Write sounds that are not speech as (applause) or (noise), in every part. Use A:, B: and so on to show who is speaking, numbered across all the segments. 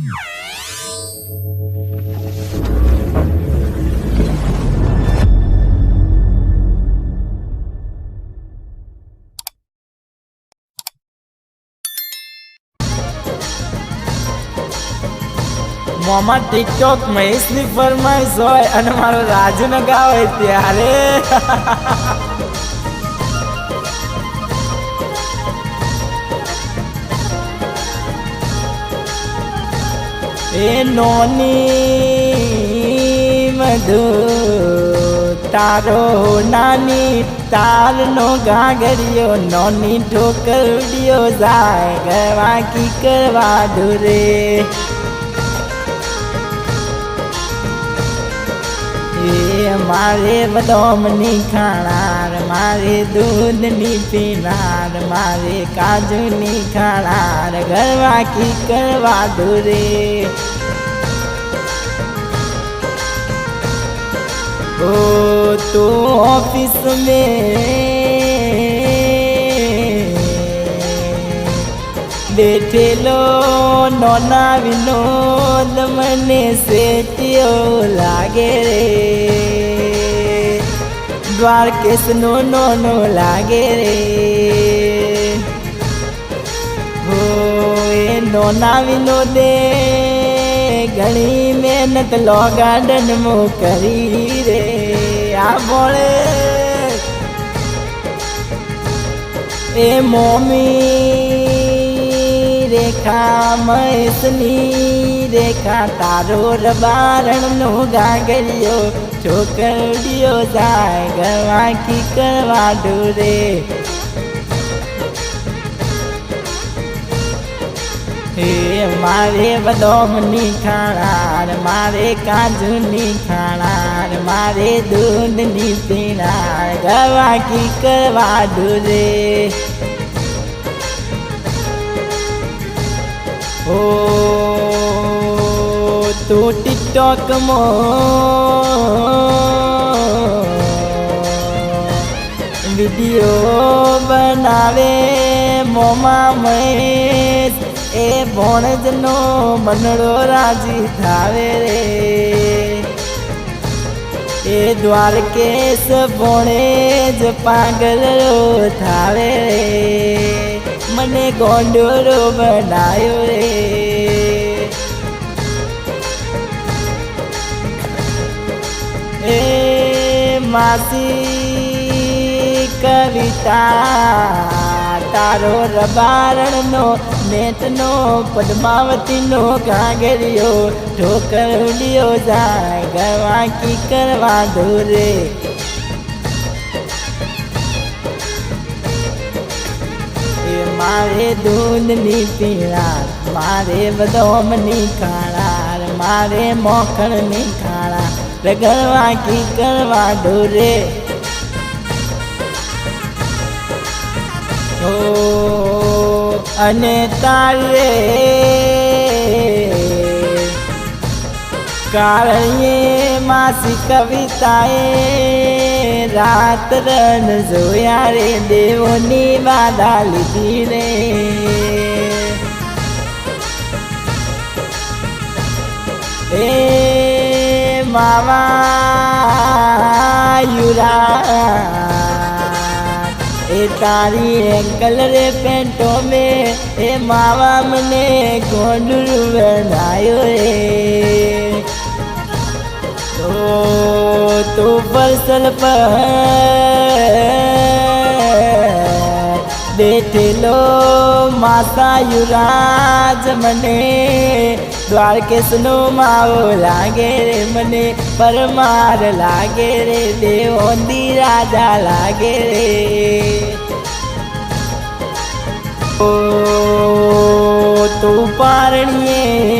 A: મોમાં ટિકટોક મહેશની ફરમાઈશ હોય અને મારો રાજુ ન હોય ત્યારે. એ નોની મધુ તારો નાની તારનો ગાગરિયો નોની ઠોકરડિયો જાય ગવા કી કરવા દુરે. મારે બદામની ખાણાર, મારે દૂધની પીનાર મારે કાજુની ખાણાર ગરવા કી કરવા દૂરે. ઓ, તું ઓફિસ મેં બેઠેલો નોના વિનોદ મને સેટ્યો લાગે રે. દ્વારકેશ નો નોનો લાગે રે. હો એ નોના વિનોદે ઘણી મહેનત લો ગાર્ડન મો કરી રે. આ બોળે એ મોમી રેખા મહેશની રેખા તારો રબારણનો ગાગરિયો છોકરીઓ જાય ગવા કી કરવા ડોરે હે મારે બદામની ખાણાર, મારે કાજુની ખાણાર, મારે દૂધની પીણાર ગવા કી કરવા ડોરે ઓ, તું ટિકટોક મો વીડિયો બનાવે, મોમા મહેશ, એ ભોણજનો મનડો રાજી થાવે રે. એ દ્વારકેશ ભણેજ પાગલ થાવે રે. મને ગોંડોરો બનાયો રે. એ માસી કવિતા, તારો રબારણનો, નેતનો, પદ્માવતીનો ઢોકર ઉડ્યો જાય ગવા કી કરવા દોરે. મારે દૂધની પીણાર, મારે બદોમની ખાણાર, મારે મોખણની ખાણા રગડવા કી કરવા ડોરે. ઓ અને તારે કાળીએ માસી કવિતાએ રાત રન જોયા રે દેવોની વાદા લીધી રે એ માવા યુરા એ તારી એંકલ રે પેન્ટો મે, એ માવા મને ગોંડુર બનાયો રે. તો પરસલ પર બેઠેલો માતા યુરાજ મને, દ્વારકેશનો માવો લાગે રે મને, પરમાર લાગે રે દેવોંદી રાજા લાગે રે. ઓ તું પારણીએ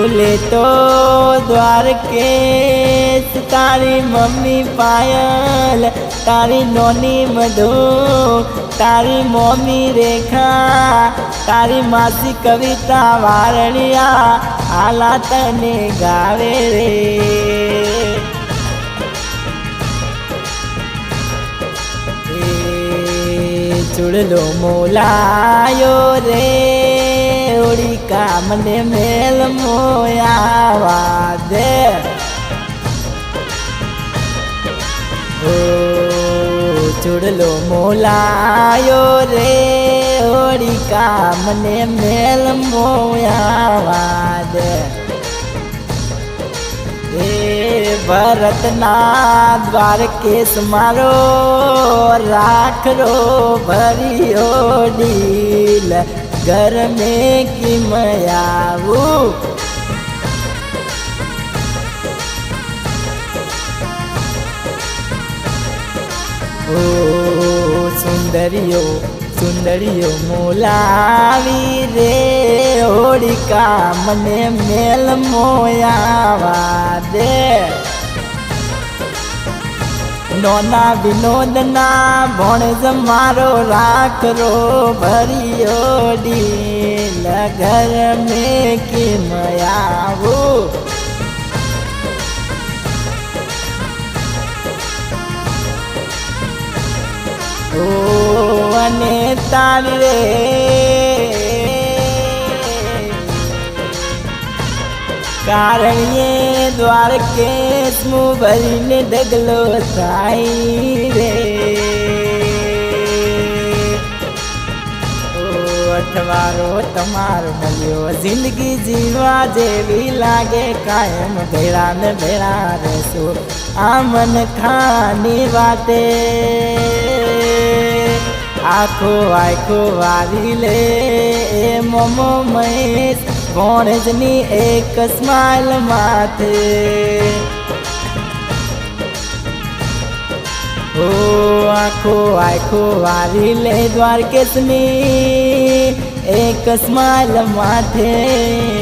A: ઝૂલે તો દ્વારકેશ, તારી મમ્મી પાયલ, તારી નોની મધુ, તારી મમ્મી રેખા, તારી માસી કવિતા વારણિયા, આલા તને ગાવે રે. ચૂડલો મોલાયો રે. ઓળિકા ને મેલ મોયાવા દે. ચૂડલો મોલાયો રે ઓડી કામ ને મેલ મોયાવા દે. એ ભરતના દ્વારકેશ મારો રાખરો ભર્યો ડીલ ઘર મેં કિમયાવું ઓ સુંદરીઓ સુંદરીઓ મોલાવી રે હોળિકા મને મેલ મોયાવા દે નોના વિનોદના ભણજ મારો રાખરો ભર્યો ડીલ ઘર મેં કેમ આવું? ઓ અને તારી રે કારણીએ દ્વારકેશ મું ભરીને ડગલો થાય રે. અઠવારો તમારો મળ્યો જિંદગી જીવવા જેવી લાગે, કાયમ ભેળા ને ભેળા રહેશો આ મન ખાની વાતે. આખો આખો વારી લે, એ મમો મહેશ ભોણજની એક સ્માઈલ માથે? ઓ આખો આખો વારી લે દ્વારકેશની એક સ્માઈલ માથે.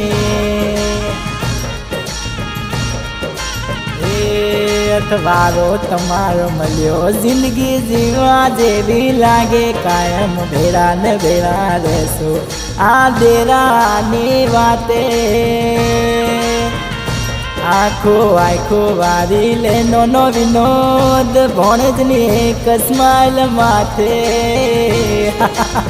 A: અઠવારો તમારો મળ્યો. જિંદગી જીવવા જેવી લાગે, કાયમ ભેળા ને ભેળા રહેશો. આ દેરાની વાતે. આખો આખો વારી લે નો વિનોદ, ભણજની એક સ્માઇલ માથે. (laughs)